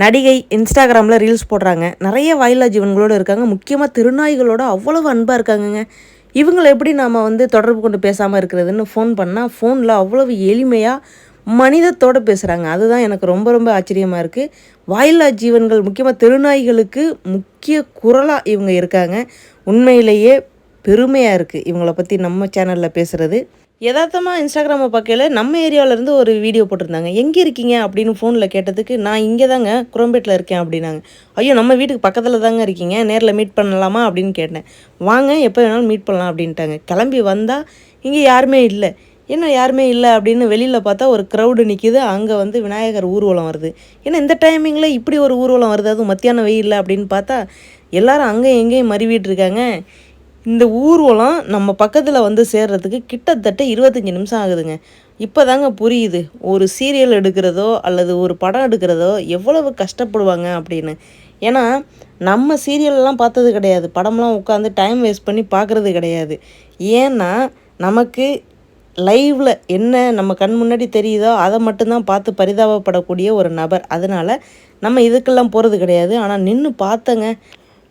நடிகை இன்ஸ்டாகிராமில் ரீல்ஸ் போடுறாங்க. நிறைய வாயிலா ஜீவன்களோடு இருக்காங்க. முக்கியமாக திருநாய்களோட அவ்வளவு அன்பாக இருக்காங்கங்க. இவங்களை எப்படி நாம் வந்து தொடர்பு கொண்டு பேசாமல் இருக்கிறதுன்னு ஃபோன் பண்ணால் ஃபோனில் அவ்வளவு எளிமையாக மனிதத்தோடு பேசுகிறாங்க அதுதான் எனக்கு ரொம்ப ரொம்ப ஆச்சரியமாக இருக்குது வாயில்லா ஜீவன்கள் முக்கியமாக திருநாய்களுக்கு முக்கிய குரலாக இவங்க இருக்காங்க. உண்மையிலேயே பெருமையாக இருக்குது இவங்கள பற்றி நம்ம சேனலில் பேசுகிறது யதார்த்தமாக இன்ஸ்டாகிராமை பார்க்கல நம்ம ஏரியாவிலேருந்து ஒரு வீடியோ போட்டிருந்தாங்க. எங்கே இருக்கீங்க? அப்படின்னு ஃபோனில் கேட்டதுக்கு நான் இங்கே தாங்க குரம்பேட்டில் இருக்கேன் அப்படின்னாங்க. ஐயோ நம்ம வீட்டுக்கு பக்கத்தில் தாங்க இருக்கீங்க நேரில் மீட் பண்ணலாமா? அப்படின்னு கேட்டேன். வாங்க எப்போ வேணாலும் மீட் பண்ணலாம் அப்படின்ட்டாங்க. கிளம்பி வந்தால் இங்கே யாருமே இல்லை. என்ன யாருமே இல்லை? அப்படின்னு வெளியில் பார்த்தா ஒரு க்ரௌடு நிற்கிது அங்கே வந்து விநாயகர் ஊர்வலம் வருது. ஏன்னா இந்த டைமிங்கில் இப்படி ஒரு ஊர்வலம் வருது. அதுவும் மத்தியானம் வெயில் அப்படின்னு பார்த்தா எல்லாரும் அங்கேயும் எங்கேயும் மறிவிட்டு இருக்காங்க. இந்த ஊர்வலம் நம்ம பக்கத்தில் வந்து சேர்றதுக்கு கிட்டத்தட்ட இருபத்தஞ்சி நிமிஷம் ஆகுதுங்க. இப்போ தாங்க புரியுது ஒரு சீரியல் எடுக்கிறதோ அல்லது ஒரு படம் எடுக்கிறதோ எவ்வளவு கஷ்டப்படுவாங்க அப்படின்னு. ஏன்னா நம்ம சீரியல்லாம் பார்த்தது கிடையாது. படம்லாம் உட்காந்து டைம் வேஸ்ட் பண்ணி பார்க்குறது கிடையாது. ஏன்னா நமக்கு லைவில் என்ன நம்ம கண் முன்னாடி தெரியுதோ அதை மட்டும்தான் பார்த்து பரிதாபப்படக்கூடிய ஒரு நபர். அதனால் நம்ம இதுக்கெல்லாம் போகிறது கிடையாது. ஆனால் நின்று பார்த்தங்க.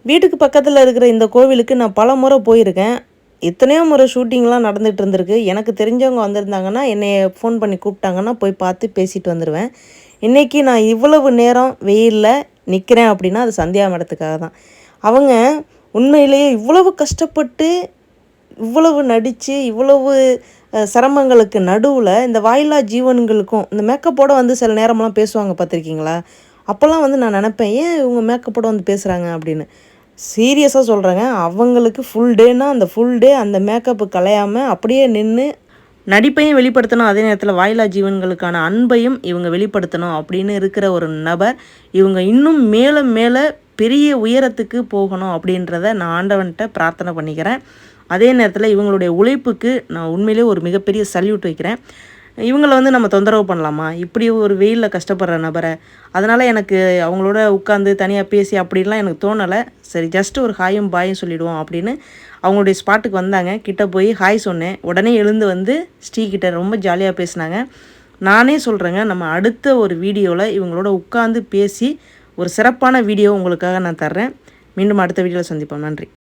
வீட்டுக்கு பக்கத்தில் இருக்கிற இந்த கோவிலுக்கு நான் பல முறை போயிருக்கேன். எத்தனையோ முறை ஷூட்டிங்லாம் நடந்துகிட்டு இருந்திருக்கு. எனக்கு தெரிஞ்சவங்க வந்திருந்தாங்கன்னா என்னை ஃபோன் பண்ணி கூப்பிட்டாங்கன்னா போய் பார்த்து பேசிட்டு வந்துடுவேன் இன்றைக்கி நான் இவ்வளவு நேரம் வெயிலில் நிற்கிறேன் அப்படின்னா அது சந்தியா மேடத்துக்காக தான். அவங்க உண்மையிலேயே இவ்வளவு கஷ்டப்பட்டு இவ்வளவு நடித்து இவ்வளவு சிரமங்களுக்கு நடுவில் இந்த வாயிலா ஜீவன்களுக்கும் இந்த மேக்கப்போட வந்து சில நேரம்லாம் பேசுவாங்க பார்த்துருக்கீங்களா? அப்போல்லாம் வந்து நான் நினப்பேன் ஏன் இவங்க மேக்கப்போட வந்து பேசுகிறாங்க அப்படின்னு. சீரியஸாக சொல்கிறேங்க அவங்களுக்கு ஃபுல் டேனா அந்த ஃபுல் டே அந்த மேக்கப்பு கலையாமல் அப்படியே நின்று நடிப்பையும் வெளிப்படுத்தணும். அதே நேரத்தில் வாயிலா ஜீவன்களுக்கான அன்பையும் இவங்க வெளிப்படுத்தணும் அப்படின்னு இருக்கிற ஒரு நபர் இவங்க இன்னும் மேலே மேலே பெரிய உயரத்துக்கு போகணும் அப்படின்றத நான் ஆண்டவன்கிட்ட பிரார்த்தனை பண்ணிக்கிறேன். அதே நேரத்தில் இவங்களுடைய உழைப்புக்கு நான் உண்மையிலே ஒரு மிகப்பெரிய சல்யூட் வைக்கிறேன். இவங்களை வந்து நம்ம தொந்தரவு பண்ணலாமா? இப்படி ஒரு வெயிலில் கஷ்டப்படுற நபரை. அதனால் எனக்கு அவங்களோட உட்காந்து தனியாக பேசி அப்படின்லாம் எனக்கு தோணலை. சரி ஜஸ்ட்டு ஒரு ஹாயும் பாயும் சொல்லிவிடுவோம் அப்படின்னு அவங்களுடைய ஸ்பாட்டுக்கு வந்தாங்க. கிட்டே போய் ஹாய் சொன்னேன். உடனே எழுந்து வந்து ஸ்ரீகிட்ட ரொம்ப ஜாலியாக பேசினாங்க. நானே சொல்கிறேங்க நம்ம அடுத்த ஒரு வீடியோவில் இவங்களோட உட்காந்து பேசி ஒரு சிறப்பான வீடியோ உங்களுக்காக நான் தர்றேன். மீண்டும் அடுத்த வீடியோவில் சந்திப்போம். நன்றி.